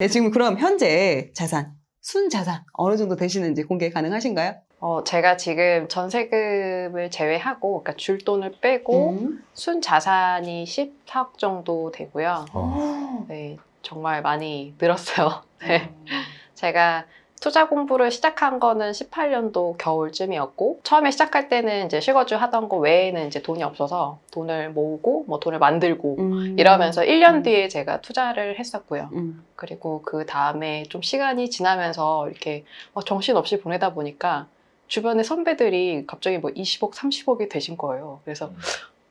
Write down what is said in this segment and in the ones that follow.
네, 지금 그럼 현재 자산, 순 자산 어느 정도 되시는지 공개 가능하신가요? 어, 제가 지금 전세금을 제외하고, 그러니까 줄 돈을 빼고, 음. 순 자산이 14억 정도 되고요. 어. 네, 정말 많이 늘었어요. 네. 제가 투자 공부를 시작한 거는 18년도 겨울쯤이었고, 처음에 시작할 때는 이제 실거주 하던 거 외에는 이제 돈이 없어서 돈을 모으고, 뭐 돈을 만들고, 음. 이러면서 1년 음. 뒤에 제가 투자를 했었고요. 음. 그리고 그 다음에 좀 시간이 지나면서 이렇게 어, 정신없이 보내다 보니까 주변의 선배들이 갑자기 뭐 20억, 30억이 되신 거예요. 그래서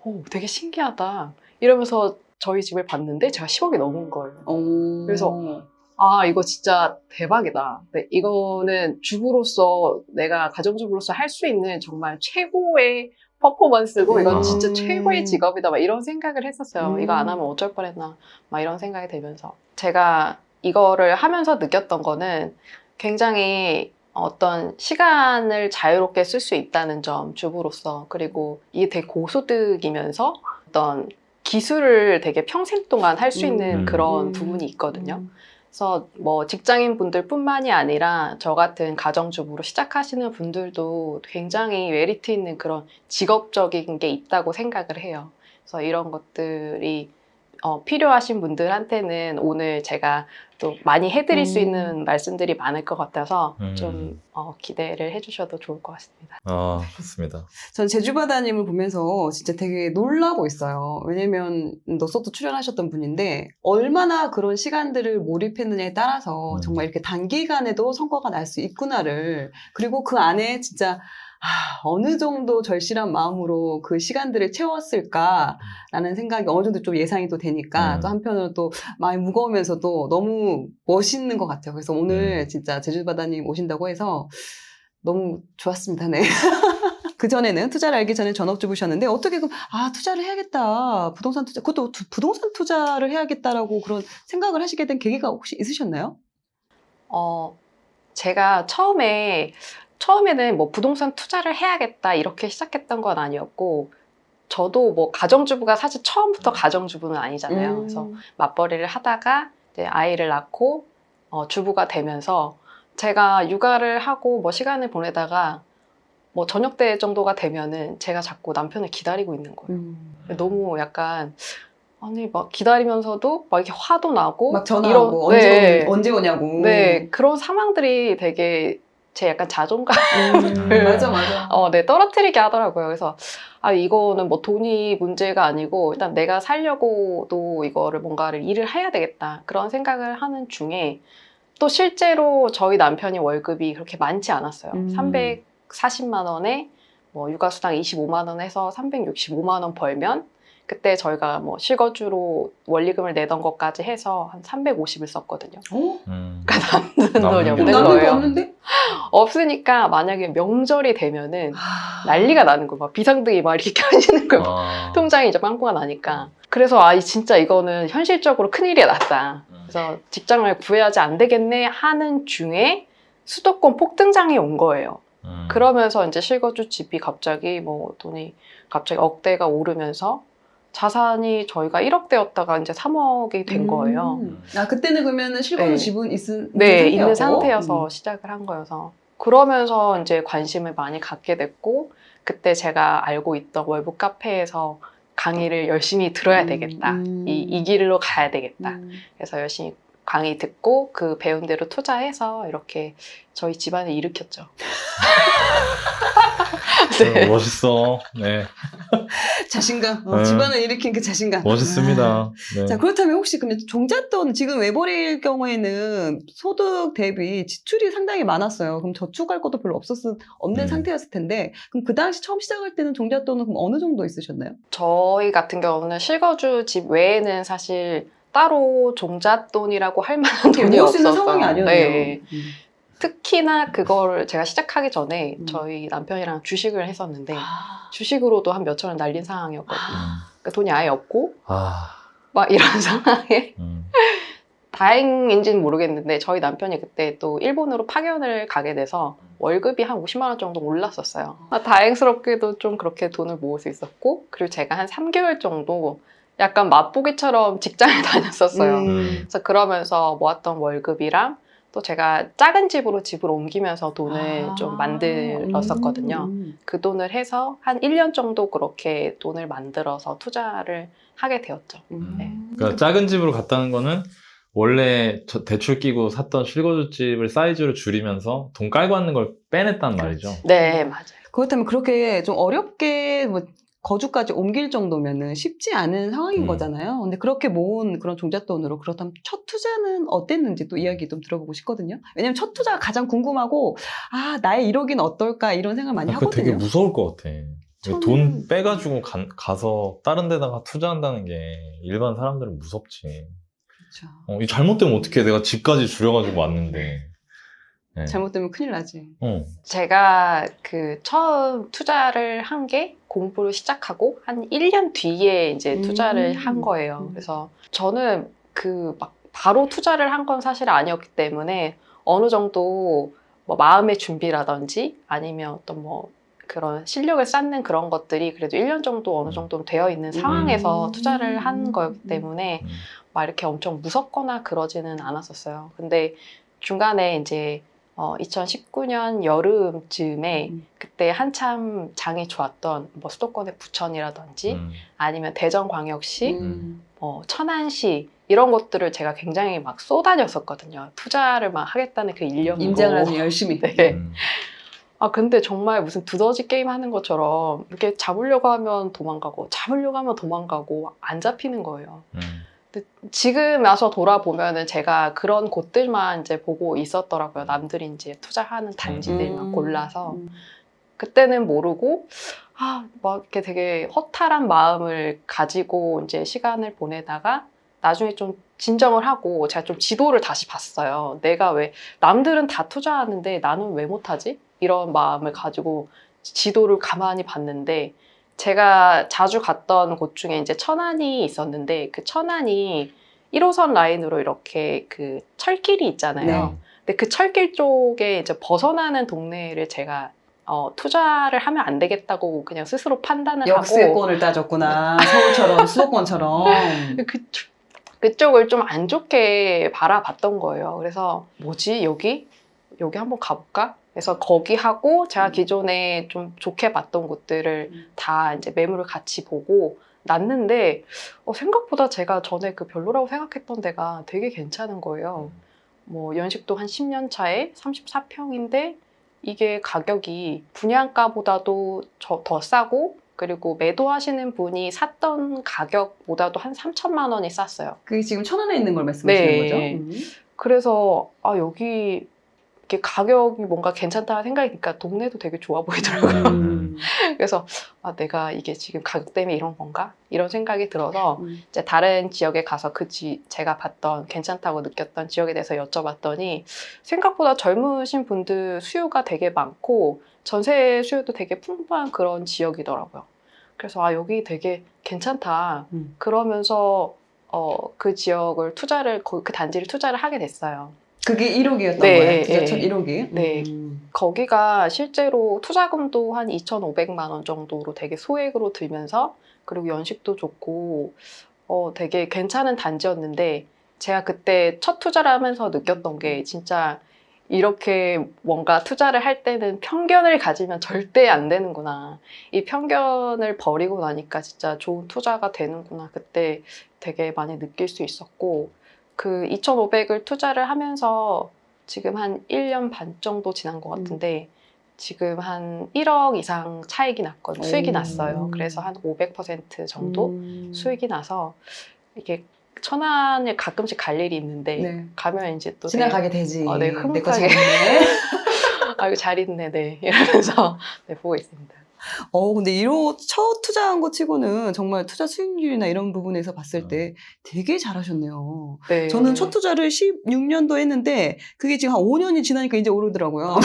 오, 되게 신기하다. 이러면서 저희 집을 봤는데 제가 10억이 넘은 거예요. 오. 그래서 아, 이거 진짜 대박이다. 네, 이거는 주부로서 내가 가정주부로서 할 수 있는 정말 최고의 퍼포먼스고 이건 음. 진짜 최고의 직업이다. 막 이런 생각을 했었어요. 음. 이거 안 하면 어쩔 뻔했나. 막 이런 생각이 들면서 제가 이거를 하면서 느꼈던 거는 굉장히 어떤 시간을 자유롭게 쓸 수 있다는 점 주부로서 그리고 이게 되게 고소득이면서 어떤 기술을 되게 평생 동안 할 수 있는 음. 그런 음. 부분이 있거든요. 음. 그래서 뭐 직장인 분들뿐만이 아니라 저 같은 가정주부로 시작하시는 분들도 굉장히 메리트 있는 그런 직업적인 게 있다고 생각을 해요. 그래서 이런 것들이 어, 필요하신 분들한테는 오늘 제가 또 많이 해드릴 수 음. 있는 말씀들이 많을 것 같아서 음. 좀 어, 기대를 해주셔도 좋을 것 같습니다. 아, 좋습니다. 전 제주바다님을 보면서 진짜 되게 놀라고 있어요. 왜냐면 너서도 출연하셨던 분인데 얼마나 그런 시간들을 몰입했느냐에 따라서 음. 정말 이렇게 단기간에도 성과가 날 수 있구나를 그리고 그 안에 진짜 아, 어느 정도 절실한 마음으로 그 시간들을 채웠을까라는 생각이 어느 정도 좀 예상이 또 되니까 음. 또 한편으로 또 마음이 무거우면서도 너무 멋있는 것 같아요. 그래서 오늘 음. 진짜 제주바다님 오신다고 해서 너무 좋았습니다. 네. 그 전에는 투자를 알기 전에 전업주부셨는데 어떻게 그럼 아 투자를 해야겠다 부동산 투자 그것도 두- 부동산 투자를 해야겠다라고 그런 생각을 하시게 된 계기가 혹시 있으셨나요? 어, 제가 처음에, 처음에는 뭐 부동산 투자를 해야겠다 이렇게 시작했던 건 아니었고, 저도 뭐 가정주부가 사실 처음부터 가정주부는 아니잖아요. 음. 그래서 맞벌이를 하다가 이제 아이를 낳고 어, 주부가 되면서 제가 육아를 하고 뭐 시간을 보내다가 뭐 저녁 때 정도가 되면은 제가 자꾸 남편을 기다리고 있는 거예요. 음. 너무 약간 아니 막 기다리면서도 막 이렇게 화도 나고 막 전화하고 이런- 언제 네. 오- 언제 오냐고. 네, 그런 상황들이 되게 제 약간 자존감, 음, 맞아 맞아. 어, 네, 떨어뜨리게 하더라고요. 그래서, 아, 이거는 뭐 돈이 문제가 아니고, 일단 내가 살려고도 이거를 뭔가를 일을 해야 되겠다. 그런 생각을 하는 중에, 또 실제로 저희 남편이 월급이 그렇게 많지 않았어요. 음. 340만 원에 뭐 육아수당 25만 원 해서 365만 원 벌면, 그때 저희가 뭐 실거주로 원리금을 내던 것까지 해서 한 350을 썼거든요. 어? 음. 남는 돈이 남는 게 없는 남는 거 거예요. 없는데? 없으니까 만약에 명절이 되면은 아. 난리가 나는 거예요. 막 비상등이 막 이렇게 켜지는 거예요. 아. 통장이 이제 빵꾸가 나니까. 그래서 아, 이 진짜 이거는 현실적으로 큰일이 났다. 음. 그래서 직장을 구해야지 안 되겠네 하는 중에 수도권 폭등장이 온 거예요. 음. 그러면서 이제 실거주 집이 갑자기 뭐 돈이 갑자기 억대가 오르면서 자산이 저희가 1억대였다가 이제 3억이 된 거예요. 음. 아 그때는 그러면은 실거주 네. 집은 있은 네, 있는? 상태여서 음. 시작을 한 거여서. 그러면서 이제 관심을 많이 갖게 됐고, 그때 제가 알고 있던 월북 카페에서 강의를 열심히 들어야 음, 되겠다. 음. 이, 이 길로 가야 되겠다. 음. 그래서 열심히 강의 듣고 그 배운 대로 투자해서 이렇게 저희 집안을 일으켰죠. 네. 멋있어. 네. 자신감 어, 네. 집안을 일으킨 그 자신감 멋있습니다. 네. 자, 그렇다면 혹시 그러면 종잣돈 지금 외벌이일 경우에는 소득 대비 지출이 상당히 많았어요. 그럼 저축할 것도 별로 없었 없는 음. 상태였을 텐데 그럼 그 당시 처음 시작할 때는 종잣돈은 그럼 어느 정도 있으셨나요? 저희 같은 경우는 실거주 집 외에는 사실 따로 종잣돈이라고 할 만한 돈이 모을 수 있는 없었어요. 상황이 아니었네요. 네. 음. 특히나 그걸 제가 시작하기 전에 음. 저희 남편이랑 주식을 했었는데 아, 주식으로도 한 몇천 원 날린 상황이었거든요. 음. 그러니까 돈이 아예 없고 아. 막 이런 상황에 음. 다행인지는 모르겠는데 저희 남편이 그때 또 일본으로 파견을 가게 돼서 월급이 한 50만 원 정도 올랐었어요. 아, 다행스럽게도 좀 그렇게 돈을 모을 수 있었고 그리고 제가 한 3개월 정도 약간 맛보기처럼 직장을 다녔었어요. 음. 그래서 그러면서 모았던 월급이랑 또 제가 작은 집으로 집을 옮기면서 돈을 아. 좀 만들었었거든요. 음. 그 돈을 해서 한 1년 정도 그렇게 돈을 만들어서 투자를 하게 되었죠. 음. 네. 그러니까 작은 집으로 갔다는 거는 원래 저 대출 끼고 샀던 실거주집을 사이즈를 줄이면서 돈 깔고 왔는 걸 빼냈단 말이죠. 네, 맞아요. 그렇다면 그렇게 좀 어렵게 뭐 거주까지 옮길 정도면은 쉽지 않은 상황인 음. 거잖아요. 근데 그렇게 모은 그런 종잣돈으로 그렇다면 첫 투자는 어땠는지 또 이야기 좀 들어보고 싶거든요. 왜냐면 첫 투자가 가장 궁금하고 아 나의 1억이는 어떨까 이런 생각 많이 아, 그거 되게 하거든요. 무서울 것 같아. 저는- 돈 빼가지고 가, 서 다른 데다가 투자한다는 게 일반 사람들은 무섭지. 그렇죠. 어, 이 잘못되면 어떻게 내가 집까지 줄여가지고 왔는데. 네. 잘못되면 큰일 나지. 어. 제가 그 처음 투자를 한 게 공부를 시작하고 한 1년 뒤에 이제 투자를 음. 한 거예요. 음. 그래서 저는 그 막 바로 투자를 한 건 사실 아니었기 때문에 어느 정도 뭐 마음의 준비라든지 아니면 어떤 뭐 그런 실력을 쌓는 그런 것들이 그래도 1년 정도 어느 정도 되어 있는 상황에서 음. 투자를 한 거였기 때문에 음. 막 이렇게 엄청 무섭거나 그러지는 않았었어요. 근데 중간에 이제 어, 2019년 여름쯤에 음. 그때 한참 장이 좋았던 뭐 수도권의 부천이라든지 음. 아니면 대전광역시, 음. 뭐 천안시 이런 것들을 제가 굉장히 막 쏟아녔었거든요. 투자를 막 하겠다는 그 일념으로. 임장을 아주 열심히. 네. 음. 아 근데 정말 무슨 두더지 게임 하는 것처럼 이렇게 잡으려고 하면 도망가고 잡으려고 하면 도망가고 안 잡히는 거예요. 음. 지금 와서 돌아보면은 제가 그런 곳들만 이제 보고 있었더라고요. 남들이 이제 투자하는 단지들만 음. 골라서. 음. 그때는 모르고, 아, 막 이렇게 되게 허탈한 마음을 가지고 이제 시간을 보내다가 나중에 좀 진정을 하고 제가 좀 지도를 다시 봤어요. 내가 왜, 남들은 다 투자하는데 나는 왜 못하지? 이런 마음을 가지고 지도를 가만히 봤는데 제가 자주 갔던 곳 중에 이제 천안이 있었는데 그 천안이 1호선 라인으로 이렇게 그 철길이 있잖아요. 네. 근데 그 철길 쪽에 이제 벗어나는 동네를 제가 어, 투자를 하면 안 되겠다고 그냥 스스로 판단을 하고 역세권을 따졌구나. 서울처럼 수도권처럼. 그, 그쪽을 좀 안 좋게 바라봤던 거예요. 그래서 뭐지 여기 여기 한번 가볼까? 그래서 거기 하고 제가 음. 기존에 좀 좋게 봤던 곳들을 음. 다 이제 매물을 같이 보고 났는데 어, 생각보다 제가 전에 그 별로라고 생각했던 데가 되게 괜찮은 거예요. 뭐 연식도 한 10년 차에 34평인데 이게 가격이 분양가보다도 저- 더 싸고 그리고 매도하시는 분이 샀던 가격보다도 한 3천만 원이 쌌어요. 그게 지금 천안에 있는 걸 말씀하시는 네. 거죠? 음. 그래서 아 여기 이렇게 가격이 뭔가 괜찮다 생각이 드니까 동네도 되게 좋아 보이더라고요. 음. 그래서 아 내가 이게 지금 가격 때문에 이런 건가 이런 생각이 들어서 음. 이제 다른 지역에 가서 그 지, 제가 봤던 괜찮다고 느꼈던 지역에 대해서 여쭤봤더니 생각보다 젊으신 분들 수요가 되게 많고 전세 수요도 되게 풍부한 그런 지역이더라고요. 그래서 아 여기 되게 괜찮다. 음. 그러면서 어, 그 지역을 투자를 그, 그 단지를 투자를 하게 됐어요. 그게 1억이었던 네, 거예요? 투자 예, 첫 예. 1억이? 네. 거기가 실제로 투자금도 한 2,500만 원 정도로 되게 소액으로 들면서 그리고 연식도 좋고 어 되게 괜찮은 단지였는데 제가 그때 첫 투자를 하면서 느꼈던 게 진짜 이렇게 뭔가 투자를 할 때는 편견을 가지면 절대 안 되는구나. 이 편견을 버리고 나니까 진짜 좋은 투자가 되는구나. 그때 되게 많이 느낄 수 있었고 그 2,500을 투자를 하면서 지금 한 1년 반 정도 지난 것 같은데 지금 한 1억 이상 차익이 났거든요. 수익이 오. 났어요. 그래서 한 500% 정도 음. 수익이 나서 이게 천안에 가끔씩 갈 일이 있는데 네. 가면 이제 또 지나가게 되지. 어, 네, 내거 흐뭇하게. 잘했네. 아, 이거 잘 있네, 네. 이러면서 네, 보고 있습니다. 어, 근데 1호 첫 투자한 거 치고는 정말 투자 수익률이나 이런 부분에서 봤을 때 되게 잘하셨네요. 네. 저는 첫 투자를 16년도 했는데 그게 지금 한 5년이 지나니까 이제 오르더라고요.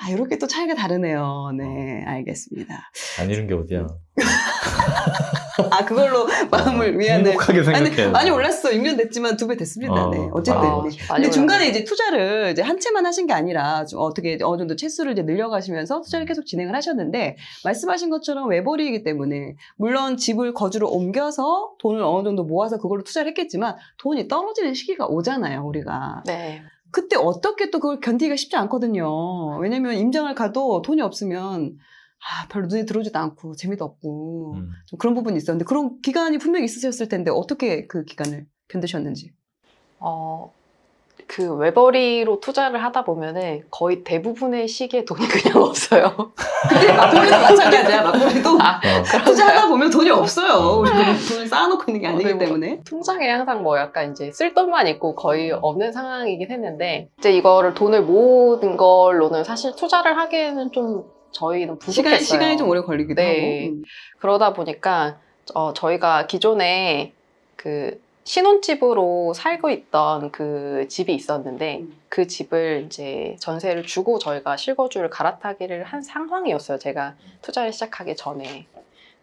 아, 이렇게 또 차이가 다르네요. 네, 알겠습니다. 안 이런 게 어디야. 아 그걸로 마음을 위안을 행복하게 아니, 생각해. 많이 올랐어. 6년 됐지만 두 배 됐습니다. 어, 네. 어쨌든. 아, 네. 근데 중간에. 이제 투자를 이제 한 채만 하신 게 아니라 좀 어떻게 어느 정도 채수를 이제 늘려가시면서 투자를 계속 진행을 하셨는데 말씀하신 것처럼 외벌이이기 때문에 물론 집을 거주로 옮겨서 돈을 어느 정도 모아서 그걸로 투자를 했겠지만 돈이 떨어지는 시기가 오잖아요, 우리가. 네. 그때 어떻게 또 그걸 견디기가 쉽지 않거든요. 왜냐면 임장을 가도 돈이 없으면 아, 별로 눈에 들어오지도 않고 재미도 없고 음. 좀 그런 부분이 있었는데 그런 기간이 분명히 있으셨을 텐데 어떻게 그 기간을 견디셨는지. 어, 그 외벌이로 투자를 하다 보면은 거의 대부분의 시기에 돈이 그냥 없어요. 근데 막걸리도 마찬가지야. 막걸리도 아, 어. 투자하다 보면 돈이 없어요. 우리가 돈을 쌓아놓고 있는 게 아니기 때문에. 통장에 항상 뭐 약간 이제 쓸 돈만 있고 거의 없는 상황이긴 했는데 이제 이거를 돈을 모으는 걸로는 사실 투자를 하기에는 좀 저희는 부족했어요. 시간, 시간이 좀 오래 걸리기도 네. 하고. 음. 그러다 보니까 어, 저희가 기존에 그 신혼집으로 살고 있던 그 집이 있었는데 음. 그 집을 이제 전세를 주고 저희가 실거주를 갈아타기를 한 상황이었어요. 제가 투자를 시작하기 전에.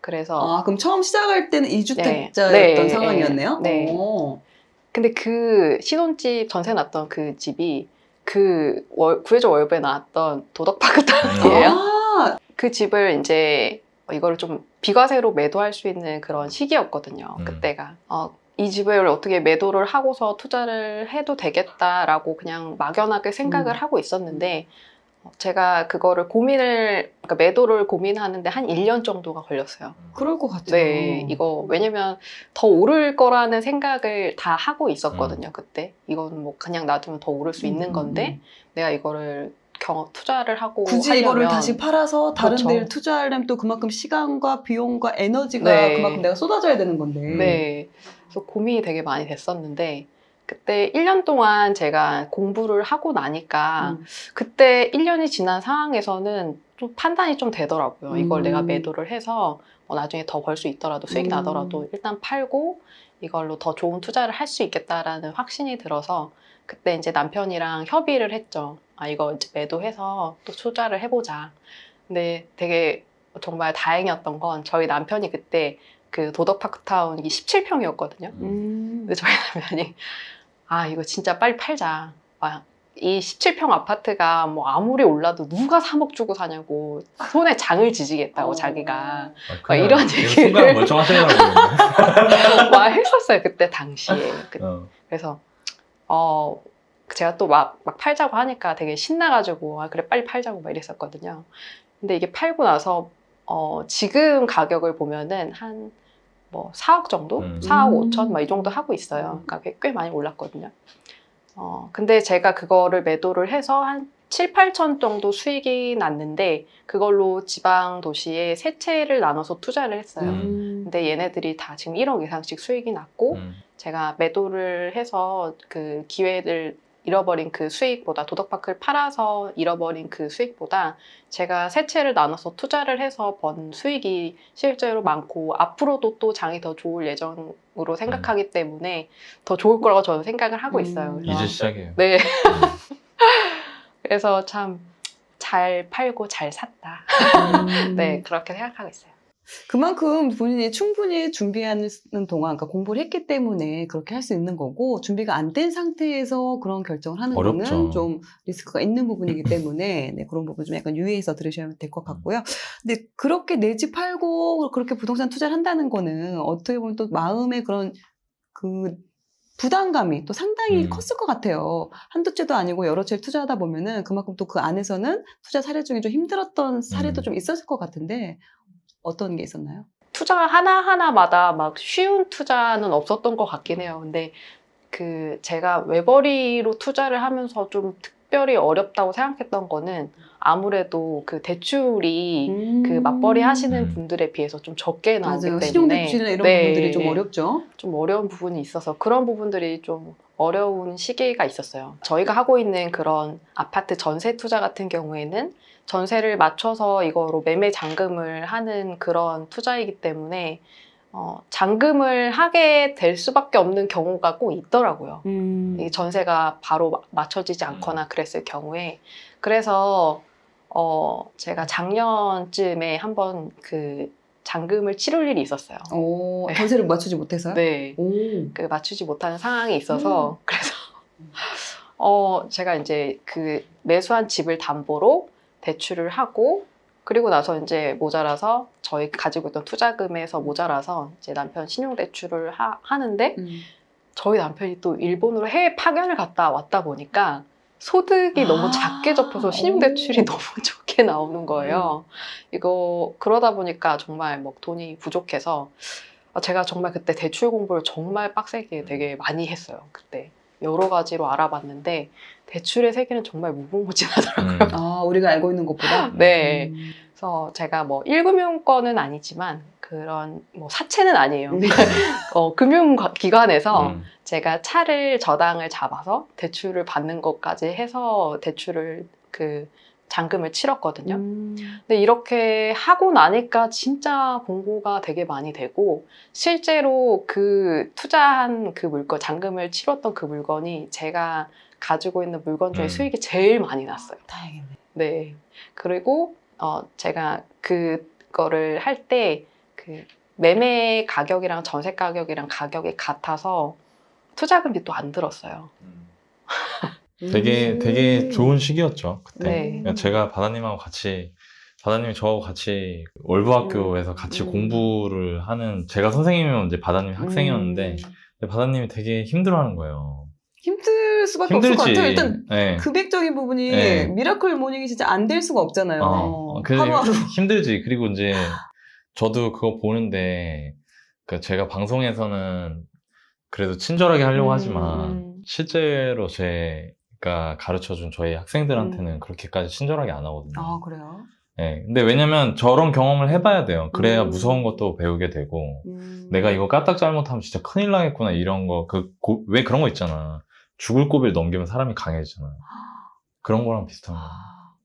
그래서 아, 그럼 처음 시작할 때는 네. 2주택자였던 네. 상황이었네요? 네. 오. 근데 그 신혼집 전세 났던 그 집이 그 월, 구해적 월부에 나왔던 도덕파크 타운이에요. 아, 그 집을 이제 이거를 좀 비과세로 매도할 수 있는 그런 시기였거든요. 음. 그때가. 어, 이 집을 어떻게 매도를 하고서 투자를 해도 되겠다라고 그냥 막연하게 생각을 음. 하고 있었는데 어, 제가 그거를 고민을 그러니까 매도를 고민하는데 한 1년 정도가 걸렸어요. 그럴 것 같아요. 네, 이거 왜냐면 더 오를 거라는 생각을 다 하고 있었거든요, 그때. 이건 뭐 그냥 놔두면 더 오를 수 있는 음, 건데 내가 이거를 경 투자를 하고 굳이 하려면 이거를 다시 팔아서 다른 그렇죠. 데를 투자하려면 또 그만큼 시간과 비용과 에너지가 네. 그만큼 내가 쏟아져야 되는 건데. 네. 그래서 고민이 되게 많이 됐었는데 그때 1년 동안 제가 공부를 하고 나니까 음. 그때 1년이 지난 상황에서는 좀 판단이 좀 되더라고요. 이걸 음. 내가 매도를 해서 뭐 나중에 더 벌 수 있더라도 수익이 음. 나더라도 일단 팔고 이걸로 더 좋은 투자를 할 수 있겠다라는 확신이 들어서 그때 이제 남편이랑 협의를 했죠. 아 이거 이제 매도해서 또 투자를 해보자. 근데 되게 정말 다행이었던 건 저희 남편이 그때 그 도덕파크타운 이 17평이었거든요. 음. 근데 저희 남편이 아 이거 진짜 빨리 팔자. 아, 이 17평 아파트가 뭐 아무리 올라도 누가 3억 주고 사냐고 손에 장을 지지겠다고 어. 자기가 아, 막 이런 얘기를. 순간. 막 했었어요 그때 당시에. 그- 어. 그래서 어 제가 또 막 막 팔자고 하니까 되게 신나가지고 아 그래 빨리 팔자고 막 이랬었거든요. 근데 이게 팔고 나서 어 지금 가격을 보면은 한 뭐 4억 정도, 음. 4억 음. 5천 막 이 정도 하고 있어요. 그러니까 꽤- 꽤 많이 올랐거든요. 어 근데 제가 그거를 매도를 해서 한 7, 8천 정도 수익이 났는데 그걸로 지방 도시에 세 채를 나눠서 투자를 했어요. 음. 근데 얘네들이 다 지금 1억 이상씩 수익이 났고 음. 제가 매도를 해서 그 기회를 잃어버린 그 수익보다 도덕파크를 팔아서 잃어버린 그 수익보다 제가 세 채를 나눠서 투자를 해서 번 수익이 실제로 많고 앞으로도 또 장이 더 좋을 예정으로 생각하기 때문에 더 좋을 거라고 저는 생각을 하고 있어요. 음. 이제 시작이에요. 네. 음. 그래서 참 잘 팔고 잘 샀다. 음. 네 그렇게 생각하고 있어요. 그만큼 본인이 충분히 준비하는 동안, 그러니까 공부를 했기 때문에 그렇게 할 수 있는 거고, 준비가 안 된 상태에서 그런 결정을 하는 어렵죠. 거는 좀 리스크가 있는 부분이기 때문에, 네, 그런 부분 좀 약간 유의해서 들으셔야 될 것 같고요. 근데 그렇게 내 집 팔고 그렇게 부동산 투자를 한다는 거는 어떻게 보면 또 마음의 그런 그 부담감이 또 상당히 음. 컸을 것 같아요. 한두 채도 아니고 여러 채를 투자하다 보면은 그만큼 또 그 안에서는 투자 사례 중에 좀 힘들었던 사례도 음. 좀 있었을 것 같은데, 어떤 게 있었나요? 투자 하나하나마다 막 쉬운 투자는 없었던 것 같긴 해요. 근데 그 제가 외벌이로 투자를 하면서 좀 특별히 어렵다고 생각했던 거는 아무래도 그 대출이 그 맞벌이 하시는 음. 분들에 비해서 좀 적게 나오기 맞아요. 때문에 신용대출이나 이런 네, 부분들이 좀 네. 어렵죠. 좀 어려운 부분이 있어서 그런 부분들이 좀 어려운 시기가 있었어요. 저희가 하고 있는 그런 아파트 전세 투자 같은 경우에는 전세를 맞춰서 이거로 매매 잔금을 하는 그런 투자이기 때문에 어, 잔금을 하게 될 수밖에 없는 경우가 꼭 있더라고요. 이 전세가 바로 마- 맞춰지지 않거나 그랬을 경우에 그래서 어 제가 작년쯤에 한번 그 잔금을 치를 일이 있었어요. 오, 네. 전세를 맞추지 못해서요? 네. 오. 그 맞추지 못하는 상황이 있어서 그래서 어 제가 이제 그 매수한 집을 담보로 대출을 하고 그리고 나서 이제 모자라서 저희 가지고 있던 투자금에서 모자라서 이제 남편 신용 대출을 하, 하는데 음. 저희 남편이 또 일본으로 해외 파견을 갔다 왔다 보니까 소득이 너무 아, 작게 접혀서 신용 대출이 오. 너무 적 게 나오는 거예요. 이거 그러다 보니까 정말 뭐 돈이 부족해서 아, 제가 정말 그때 대출 공부를 정말 빡세게 되게 많이 했어요. 그때 여러 가지로 알아봤는데 대출의 세계는 정말 무궁무진하더라고요. 음. 아, 우리가 알고 있는 것보다? 네. 음. 그래서 제가 뭐 1금융권은 아니지만 그런 뭐 사채는 아니에요. 네. 어, 금융기관에서 음. 제가 차를 저당을 잡아서 대출을 받는 것까지 해서 대출을 그 잔금을 치렀거든요. 음. 근데 이렇게 하고 나니까 진짜 공부가 되게 많이 되고 실제로 그 투자한 그 물건 잔금을 치렀던 그 물건이 제가 가지고 있는 물건 중에 음. 수익이 제일 많이 났어요. 다행이네. 네. 그리고 어 제가 그거를 할 때 그 매매 가격이랑 전세 가격이랑 가격이 같아서 투자금이 또 안 들었어요. 되게 음. 되게 좋은 시기였죠 그때. 네. 그러니까 제가 바다님하고 같이 바다님이 저하고 같이 월부학교에서 같이 음. 공부를 하는 제가 선생님이면 이제 바다님이 학생이었는데 음. 근데 바다님이 되게 힘들어하는 거예요. 힘들 수밖에 없을 것 힘들지. 같아요. 일단 네. 금액적인 부분이 네. 미라클 모닝이 진짜 안 될 수가 없잖아요. 어, 그래서 하루하루. 힘들지. 그리고 이제 저도 그거 보는데 그 제가 방송에서는 그래도 친절하게 하려고 하지만 음. 실제로 제 가 가르쳐준 저희 학생들한테는 그렇게까지 친절하게 안 하거든요. 아, 그래요? 네. 근데 왜냐면 저런 경험을 해봐야 돼요. 그래야 음. 무서운 것도 배우게 되고 음. 내가 이거 까딱 잘못하면 진짜 큰일 나겠구나 이런 거 그 왜 그런 거 있잖아. 죽을 고비를 넘기면 사람이 강해지잖아. 그런 거랑 비슷한 거. 아,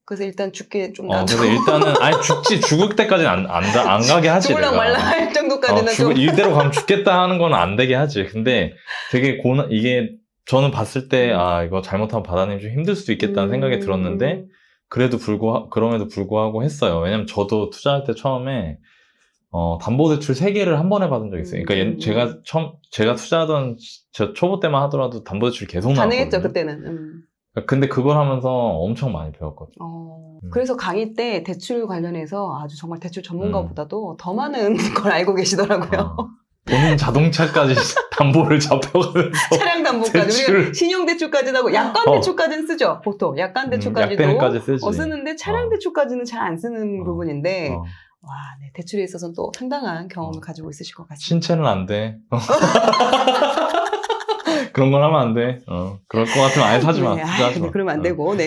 그래서 일단 죽게 좀 어, 그래서 일단은 아니 죽지 죽을 때까지는 안, 안, 가- 안 가게 하지. 죽을랑. 말랑 할 정도까지는 어, 좀 죽을, 이대로 가면 죽겠다 하는 건 안 되게 하지. 근데 되게 고난 이게 저는 봤을 때 음. 아 이거 잘못하면 바다님 좀 힘들 수도 있겠다는 생각이 음. 들었는데 그래도 불구 그럼에도 불구하고 했어요. 왜냐면 저도 투자할 때 처음에 어, 담보대출 3개를 한 번에 받은 적이 있어요. 그러니까 음. 얘- 제가 처음 제가 투자하던 저 초보 때만 하더라도 담보대출 계속 가능했죠 나왔거든요. 그때는. 음. 근데 그걸 하면서 엄청 많이 배웠거든요. 어, 음. 그래서 강의 때 대출 관련해서 아주 정말 대출 전문가보다도 더 많은 걸 알고 계시더라고요. 어. 본인 자동차까지 담보를 잡혀가면서 차량 담보까지. 우리가 신용 대출까지도 하고 약관 어. 대출까지는 쓰죠 보통 약관 대출까지도 음, 약대는까지 쓰지. 어, 쓰는데 차량 어. 대출까지는 잘 안 쓰는 어. 부분인데 어. 와 네, 대출에 있어서는 또 상당한 경험을 어. 가지고 있으실 것 같습니다. 신체는 안 돼. 그런 건 하면 안 돼. 어. 그럴 것 같으면 아예 사지 마. 네, 아, 투자하지 근데 마. 그러면 안 어. 되고 네.